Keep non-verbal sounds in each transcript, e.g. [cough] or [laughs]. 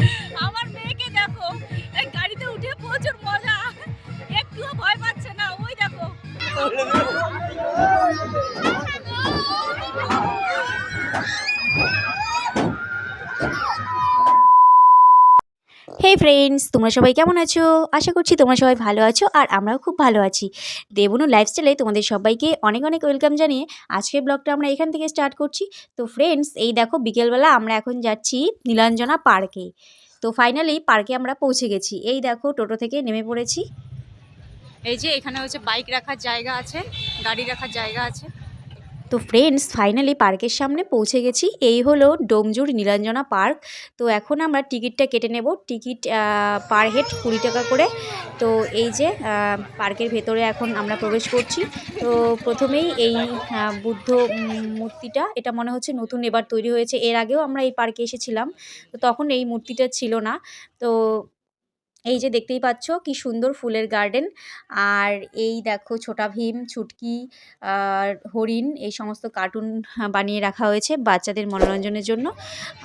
[laughs] How hey friends তোমরা সবাই কেমন আছো? আশা করছি তোমরা সবাই ভালো আছো আর আমরাও খুব ভালো আছি। দেবনু লাইফস্টাইলে তোমাদের সবাইকে অনেক অনেক ওয়েলকাম জানিয়ে আজকের ব্লগটা আমরা এখান থেকে স্টার্ট করছি। তো ফ্রেন্ডস এই দেখো বিকেলবেলা আমরা এখন যাচ্ছি নীলাঞ্জনা পার্কে তো ফাইনালি পার্কে আমরা পৌঁছে গেছি। এই দেখো টোটো থেকে নেমে পড়েছি। এই যে এখানে হচ্ছে বাইক রাখার জায়গা আছে, গাড়ি রাখার জায়গা আছে। তো ফ্রেন্ডস ফাইনালি পার্কের সামনে পৌঁছে গেছি। এই হলো ডোমজুর নীলাঞ্জনা পার্ক তো এখন আমরা টিকিটটা কেটে নেব। টিকিট পার হেড কুড়ি টাকা করে। তো এই যে পার্কের ভেতরে এখন আমরা প্রবেশ করছি। তো প্রথমেই এই বুদ্ধ মূর্তিটা, এটা মনে হচ্ছে নতুন এবার তৈরি হয়েছে। এর আগেও আমরা এই পার্কে এসেছিলাম। তো তখন এই মূর্তিটা ছিল না। তো এই যে দেখতেই পাচ্ছ কি সুন্দর ফুলের গার্ডেন। আর এই দেখো ছোটা ভীম, ছুটকি, আর হরিণ, এই সমস্ত কার্টুন বানিয়ে রাখা হয়েছে বাচ্চাদের মনোরঞ্জনের জন্য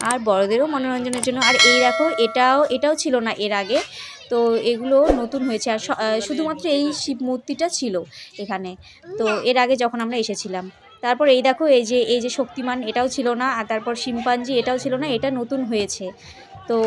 আর বড়দেরও মনোরঞ্জনের জন্য। আর এই দেখো এটাও এটাও ছিল না এর আগে। তো এগুলো নতুন হয়েছে আর শুধুমাত্র এই শিব মূর্তিটা ছিল এখানে। তো এর আগে যখন আমরা এসেছিলাম। তারপর এই দেখো এই যে এই যে শক্তিমান এটাও ছিল না আর তারপর শিম্পাঞ্জি এটাও ছিল না, এটা নতুন হয়েছে। তো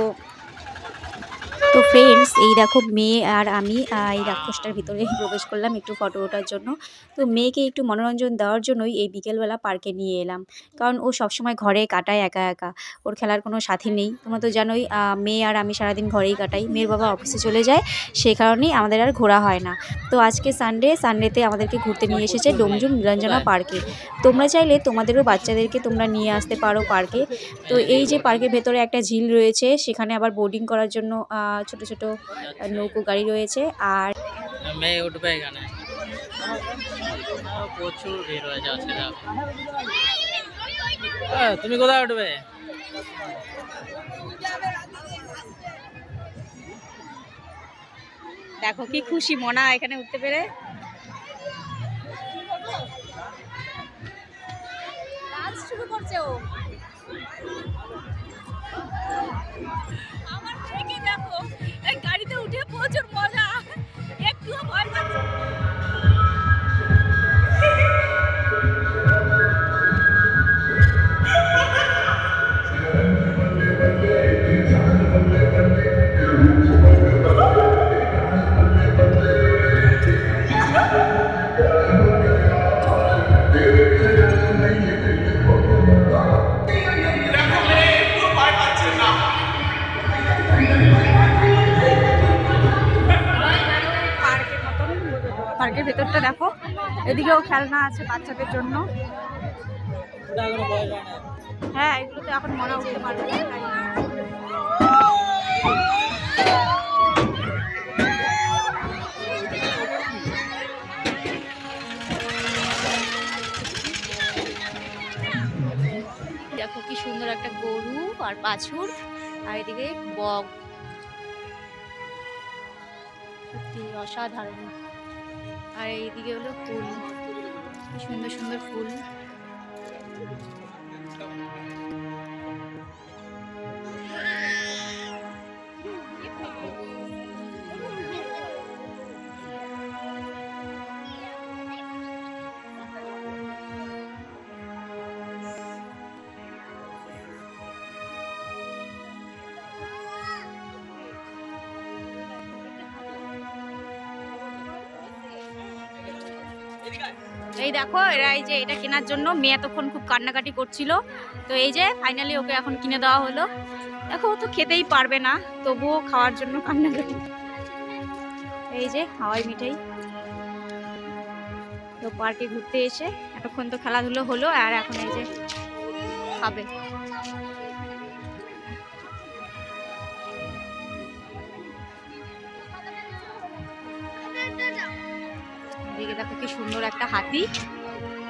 তো ফ্রেন্ডস এই দেখো মেয়ে আর আমি এই রাক্ষসটার ভিতরে প্রবেশ করলাম একটু ফটো ওঠার জন্য। তো মেয়েকে একটু মনোরঞ্জন দেওয়ার জন্যই এই বিকেলবেলা পার্কে নিয়ে এলাম। কারণ ও সবসময় ঘরে কাটায় একা একা। ওর খেলার কোনো সাথী নেই। তোমরা তো জানোই মেয়ে আর আমি সারাদিন ঘরেই কাটাই। মেয়ের বাবা অফিসে চলে যায়। সেই কারণেই আমাদের আর ঘোরা হয় না। তো আজকে সানডে সানডেতে আমাদেরকে ঘুরতে নিয়ে এসেছে ডোমজুম নীলাঞ্জনা পার্কে তোমরা চাইলে তোমাদেরও বাচ্চাদেরকে তোমরা নিয়ে আসতে পারো পার্কে তো এই যে পার্কের ভেতরে একটা ঝিল রয়েছে সেখানে আবার বোর্ডিং করার জন্য আহ, ছোট ছোট নৌকো গাড়ি রয়েছে আর মেয়ে উঠবে এখানে। প্রচুর ভিড় হয়ে যাচ্ছে তুমি কোথায় উঠবে? দেখো কি খুশি মনা এখানে উঠতে পেরে। শুরু করছে ও। পার্কের ভেতরটা দেখো। এদিকেও খেলনা আছে বাচ্চাদের জন্য। হয় এগুলো তো এখন মনে উঠতে পারবে দেখো কি সুন্দর একটা গরু আর বাছুর, আর এদিকে বক। সত্যি অসাধারণ। এইদিকে হলো ফুল। সুন্দর সুন্দর ফুল। এই দেখো, এরা এই যে এটা কেনার জন্য, মেয়ে এতক্ষণ খুব কান্নাকাটি করছিল। তো এই যে ফাইনালি ওকে এখন কিনে দেওয়া হলো। দেখো, ও তো খেতেই পারবে না, তবুও খাওয়ার জন্য কান্নাকাটি। এই যে, হাওয়াই মিঠাই। তো পার্কে ঘুরতে এসে, এতক্ষণ তো খেলাধুলো হলো, আর এখন এই যে খাবে। এদিকে দেখো কি সুন্দর একটা হাতি।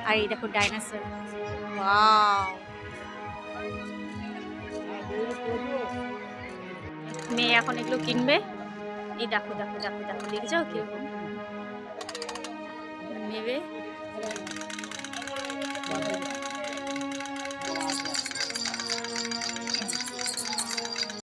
আর এই দেখো ডাইনোসর। ওয়াও। মেয়ে এখন এগুলো কিনবে। এই দেখো দেখো দেখো দেখো দেখেছ কীরকম। নেবে